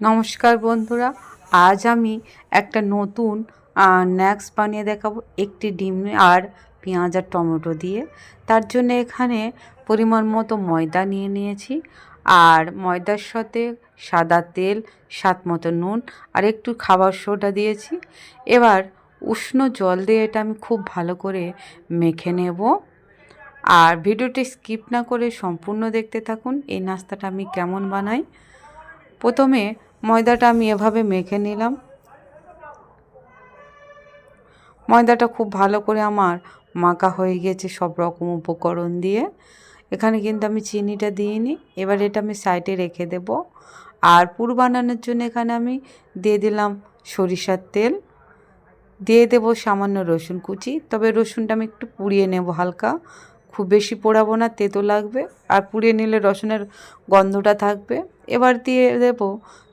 নমস্কার বন্ধুরা, আজ আমি একটা নতুন স্ন্যাক্স বানিয়ে দেখাবো। একটি ডিম আর পেঁয়াজ আর টমেটো দিয়ে। তার জন্য এখানে পরিমাণ মতো ময়দা নিয়ে নিয়েছি। আর ময়দার সাথে সাদা তেল, স্বাদ মতো নুন আর একটু খাবার সোডা দিয়েছি। এবার উষ্ণ জল দিয়ে এটা আমি খুব ভালো করে মেখে নেব। আর ভিডিওটি স্কিপ না করে সম্পূর্ণ দেখতে থাকুন। এই নাস্তাটা আমি কেমন বানাই? প্রথমে ময়দাটা আমি এভাবে মেখে নিলাম। ময়দাটা খুব ভালো করে আমার মাখা হয়ে গেছে সব রকম উপকরণ দিয়ে। এখানে কিন্তু আমি চিনিটা দিইনি, এবার এটা আমি সাইডে রেখে দেব। আর পুর বানানোর জন্য এখানে আমি দিয়ে দিলাম সরিষার তেল। দিয়ে দেব সামান্য রসুন কুচি, তবে রসুনটা আমি একটু পুড়িয়ে নেব হালকা। খুব বেশি পোড়াবো না, তেতো লাগবে। আর পুড়িয়ে নিলে রসুনের গন্ধটা থাকবে। এবার দিয়ে দেবো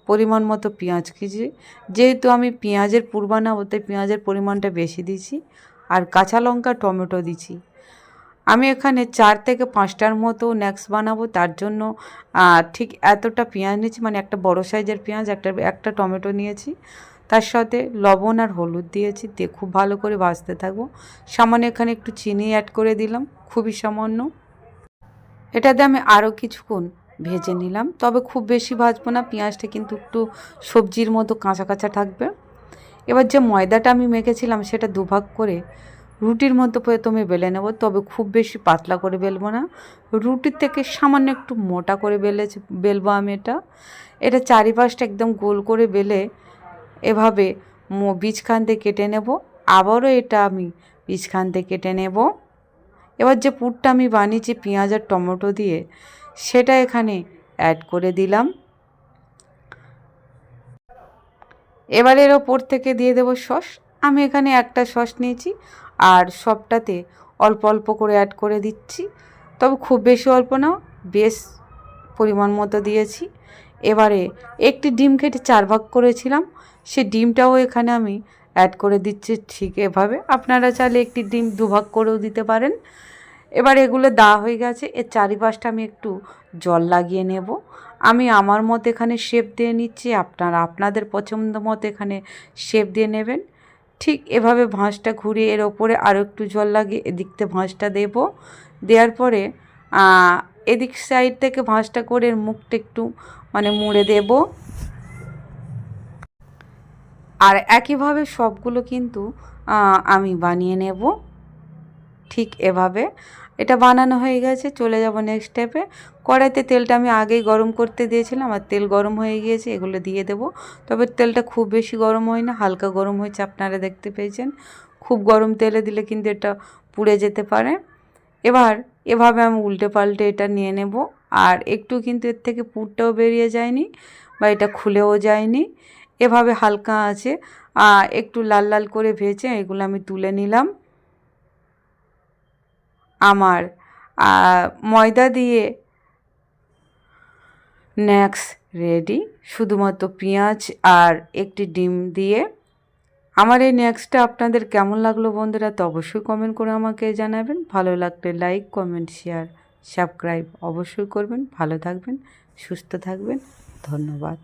পরিমাণ মতো পেঁয়াজ কুচি যেহেতু আমি পেঁয়াজের পুর বানাবো, তাই পেঁয়াজের পরিমাণটা বেশি দিছি আর কাঁচা লঙ্কা, টমেটো দিছি আমি এখানে চার থেকে পাঁচটার মতো স্ন্যাক্স বানাবো, তার জন্য ঠিক এতটা পেঁয়াজ নিয়েছি মানে একটা বড় সাইজের পেঁয়াজ, একটা একটা টমেটো নিয়েছি। তার সাথে লবণ আর হলুদ দিয়েছি, দিয়ে খুব ভালো করে ভাজতে থাকব। সামান্য এখানে একটু চিনি অ্যাড করে দিলাম, খুবই সামান্য। এটাতে আমি আরও কিছুক্ষণ ভেজে নিলাম। তবে খুব বেশি ভাজবো না, পেঁয়াজটা কিন্তু একটু সবজির মতো কাঁচা কাঁচা থাকবে। এবার যে ময়দাটা আমি মেখেছিলাম সেটা দুভাগ করে রুটির মতো প্রথমে বেলে নেব, তবে খুব বেশি পাতলা করে বেলবো না। রুটির থেকে সামান্য একটু মোটা করে বেলে বেলবো আমি এটা। এটা চারিপাশটা একদম গোল করে বেলে এভাবে বীজখান দিয়ে কেটে নেব। আবারও এটা আমি বীজখান দিয়ে কেটে নেব। এবার যে পুরটা আমি বানিয়েছি পেঁয়াজ আর টমেটো দিয়ে, সেটা এখানে অ্যাড করে দিলাম। এবার এর ওপর থেকে দিয়ে দেবো সস। আমি এখানে একটা সস নিয়েছি আর সবটাতে অল্প অল্প করে অ্যাড করে দিচ্ছি। তবে খুব বেশি অল্প না, বেশ পরিমাণ মতো দিয়েছি। এবারে একটি ডিম কেটে চার ভাগ করেছিলাম। সে ডিমটাও এখানে আমি অ্যাড করে দিচ্ছি ঠিক এভাবে। আপনারা চাইলে একটি ডিম দুভাগ করেও দিতে পারেন। এবার এগুলো দেওয়া হয়ে গেছে। এর চারিপাশটা আমি একটু জল লাগিয়ে নেব। আমি আমার মতো এখানে শেপ দিয়ে নিচ্ছি। আপনারা আপনাদের পছন্দ মতো এখানে শেপ দিয়ে নেবেন। ঠিক এভাবে ভাঁজটা ঘুরিয়ে এর ওপরে আরও একটু জল লাগিয়ে এদিকতে ভাঁজটা দেব। দেওয়ার পরে এদিক সাইড থেকে ভাঁজটা করে মুখটা একটু মানে মুড়ে দেব। আর একইভাবে সবগুলো কিন্তু আমি বানিয়ে নেব। ঠিক এভাবে। এটা বানানো হয়ে গেছে, চলে যাব নেক্সট স্টেপে কড়াইতে তেলটা আমি আগেই গরম করতে দিয়েছিলাম আর তেল গরম হয়ে গিয়েছে, এগুলো দিয়ে দেব। তবে তেলটা খুব বেশি গরম হয় না, হালকা গরম হয়েছে, আপনারা দেখতে পেয়েছেন। খুব গরম তেলে দিলে কিন্তু এটা পুড়ে যেতে পারে। এবার এভাবে আমি উল্টে পাল্টে এটা নিয়ে নেব। আর একটু কিন্তু এর থেকে পুরটাও বেরিয়ে যায়নি বা এটা খুলেও যায়নি। এভাবে হালকা আছে একটু লাল লাল করে ভেজে এগুলো আমি তুলে নিলাম। আমার ময়দা দিয়ে স্ন্যাক্স রেডি শুধুমাত্র পেঁয়াজ আর একটি ডিম দিয়ে। আমার এই স্ন্যাক্সটা আপনাদের কেমন লাগল বন্ধুরা তো অবশ্যই কমেন্ট করে আমাকে জানাবেন। ভালো লাগলে লাইক কমেন্ট শেয়ার সাবস্ক্রাইব অবশ্যই করবেন। ভালো থাকবেন, সুস্থ থাকবেন। ধন্যবাদ।